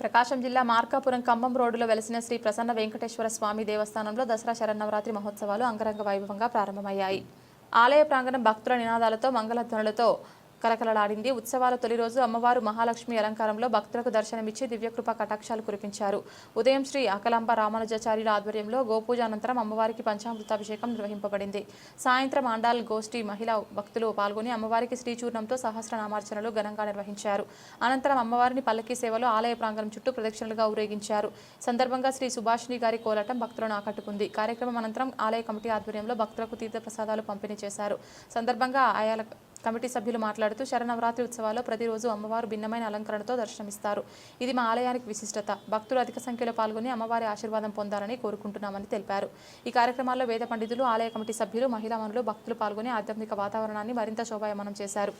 ప్రకాశం జిల్లా మార్కాపురం ఖమ్మం రోడ్డులో వెలసిన శ్రీ ప్రసన్న వెంకటేశ్వర స్వామి దేవస్థానంలో దసరా శరన్నవరాత్రి మహోత్సవాలు అంగరంగ వైభవంగా ప్రారంభమయ్యాయి. ఆలయ ప్రాంగణం భక్తుల నినాదాలతో మంగళధ్వనులతో కలకలలాడింది ఉత్సవాల తొలి రోజు అమ్మవారు మహాలక్ష్మి అలంకారంలో భక్తులకు దర్శనమిచ్చి దివ్యకృప కటాక్షాలు కురిపించారు. ఉదయం శ్రీ అకలాంబ రామానుజాచార్యుల ఆధ్వర్యంలో గోపూజ అనంతరం అమ్మవారికి పంచామృతాభిషేకం నిర్వహింపబడింది. సాయంత్రం ఆండాల్ గోష్ఠి మహిళా భక్తులు పాల్గొని అమ్మవారికి శ్రీచూర్ణంతో సహస్రనామార్చనలు ఘనంగా నిర్వహించారు. అనంతరం అమ్మవారిని పల్లకి సేవలో ఆలయ ప్రాంగణం చుట్టూ ప్రదక్షిణలుగా ఊరేగించారు. సందర్భంగా శ్రీ సుభాషిణి గారి కోలాటం భక్తులను ఆకట్టుకుంది. కార్యక్రమం అనంతరం ఆలయ కమిటీ ఆధ్వర్యంలో భక్తులకు తీర్థప్రసాదాలు పంపిణీ చేశారు. సందర్భంగా ఆయా కమిటీ సభ్యులు మాట్లాడుతూ శరనవరాత్రి ఉత్సవాల్లో ప్రతిరోజు అమ్మవారు భిన్నమైన అలంకరణతో దర్శనమిస్తారు. ఇది మా ఆలయానికి విశిష్టత. భక్తులు అధిక సంఖ్యలో పాల్గొని అమ్మవారి ఆశీర్వాదం పొందాలని కోరుకుంటున్నామని తెలిపారు. ఈ కార్యక్రమాల్లో వేద పండితులు ఆలయ కమిటీ సభ్యులు మహిళా మనులు భక్తులు పాల్గొని ఆధ్యాత్మిక వాతావరణాన్ని మరింత శోభాయమానం చేశారు.